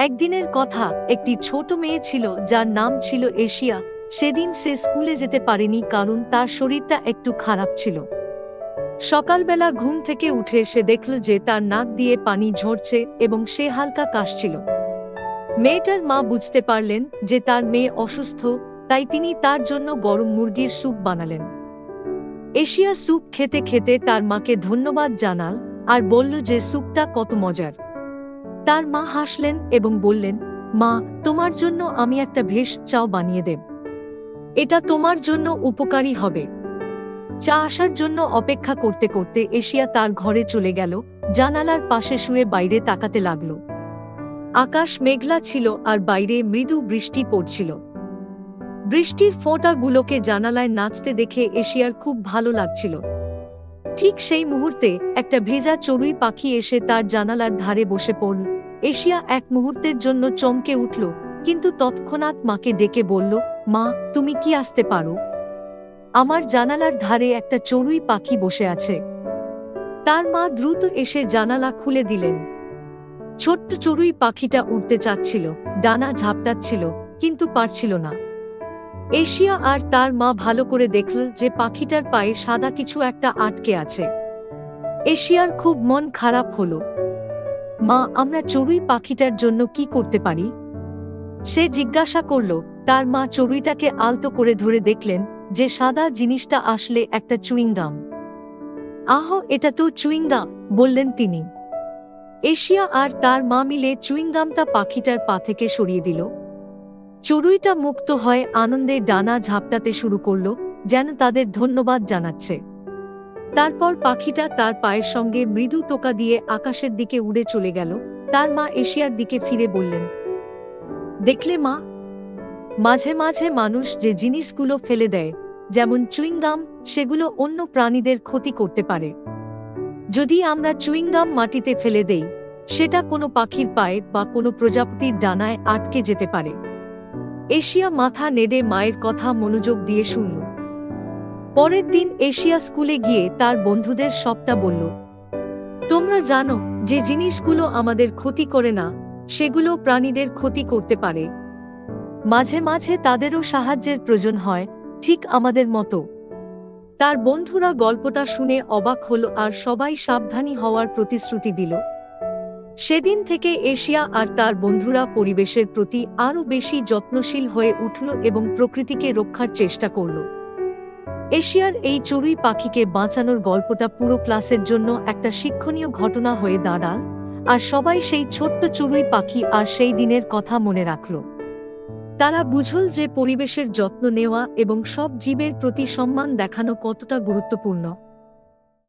একদিনের কথা, একটি ছোট মেয়ে ছিল যার নাম ছিল এশিয়া। সেদিন সে স্কুলে যেতে পারেনি কারণ তার শরীরটা একটু খারাপ ছিল। সকালবেলা ঘুম থেকে উঠে সে দেখল যে তার নাক দিয়ে পানি ঝরছে এবং সে হালকা কাশছিল। মেয়েটার মা বুঝতে পারলেন যে তার মেয়ে অসুস্থ, তাই তিনি তার জন্য গরম মুরগির স্যুপ বানালেন। এশিয়া স্যুপ খেতে খেতে তার মাকে ধন্যবাদ জানাল আর বলল যে স্যুপটা কত মজার। তার মা হাসলেন এবং বললেন, মা, তোমার জন্য আমি একটা ভেষ চাও বানিয়ে দেব। এটা তোমার জন্য উপকারী হবে। চা আসার জন্য অপেক্ষা করতে করতে এশিয়া তার ঘরে চলে গেল, জানালার পাশে শুয়ে বাইরে তাকাতে লাগল। আকাশ মেঘলা ছিল আর বাইরে মৃদু বৃষ্টি পড়ছিল। বৃষ্টির ফোঁটাগুলোকে জানালায় নাচতে দেখে এশিয়ার খুব ভালো লাগছিল। ঠিক সেই মুহূর্তে একটা ভেজা চড়ুই পাখি এসে তার জানালার ধারে বসে পড়ল। এশিয়া এক মুহূর্তের জন্য চমকে উঠল, কিন্তু তৎক্ষণাৎ মাকে ডেকে বলল, মা, তুমি কি আসতে পারো? আমার জানালার ধারে একটা চড়ুই পাখি বসে আছে। তার মা দ্রুত এসে জানালা খুলে দিলেন। ছোট্ট চড়ুই পাখিটা উঠতে চাচ্ছিল, ডানা ঝাপটাচ্ছিল, কিন্তু পারছিল না। এশিয়া আর তার মা ভালো করে দেখল যে পাখিটার পায়ে সাদা কিছু একটা আটকে আছে। এশিয়ার খুব মন খারাপ হলো। মা, আমরা চড়ুই পাখিটার জন্য কি করতে পারি? সে জিজ্ঞাসা করল, তার মা চড়ুইটাকে আলতো করে ধরে দেখলেন, যে সাদা জিনিসটা আসলে একটা চুইংগাম। আহ, এটা তো চুইংগাম, বললেন তিনি। এশিয়া আর তার মা মিলে চুইংগামটা পাখিটার পা থেকে সরিয়ে দিল। চড়ুইটা মুক্ত হয় আনন্দে ডানা ঝাপটাতে শুরু করল, যেন তাদের ধন্যবাদ জানাচ্ছে। তারপর পাখিটা তার পায়ের সঙ্গে মৃদু টোকা দিয়ে আকাশের দিকে উড়ে চলে গেল। তার মা এশিয়ার দিকে ফিরে বললেন, দেখলে মা? মাঝে মাঝে মানুষ যে জিনিসগুলো ফেলে দেয়, যেমন চুইংগাম, সেগুলো অন্য প্রাণীদের ক্ষতি করতে পারে। যদি আমরা চুইংগাম মাটিতে ফেলে দেই, সেটা কোনো পাখির পায়ে বা কোনো প্রজাপতির ডানায় আটকে যেতে পারে। এশিয়া মাথা নেড়ে মায়ের কথা মনোযোগ দিয়ে শুনল। পরের দিন এশিয়া স্কুলে গিয়ে তার বন্ধুদের সবটা বলল, তোমরা জানো যে জিনিসগুলো আমাদের ক্ষতি করে না, সেগুলো প্রাণীদের ক্ষতি করতে পারে। মাঝে মাঝে তাদেরও সাহায্যের প্রয়োজন হয়, ঠিক আমাদের মতো। তার বন্ধুরা গল্পটা শুনে অবাক হল আর সবাই সাবধানী হওয়ার প্রতিশ্রুতি দিল। সেদিন থেকে এশিয়া আর তার বন্ধুরা পরিবেশের প্রতি আরও বেশি যত্নশীল হয়ে উঠল এবং প্রকৃতিকে রক্ষার চেষ্টা করল। এশিয়ার এই চড়ুই পাখিকে বাঁচানোর গল্পটা পুরো ক্লাসের জন্য একটা শিক্ষণীয় ঘটনা হয়ে দাঁড়াল, আর সবাই সেই ছোট্ট চড়ুই পাখি আর সেই দিনের কথা মনে রাখল। তারা বুঝল যে পরিবেশের যত্ন নেওয়া এবং সব জীবের প্রতি সম্মান দেখানো কতটা গুরুত্বপূর্ণ।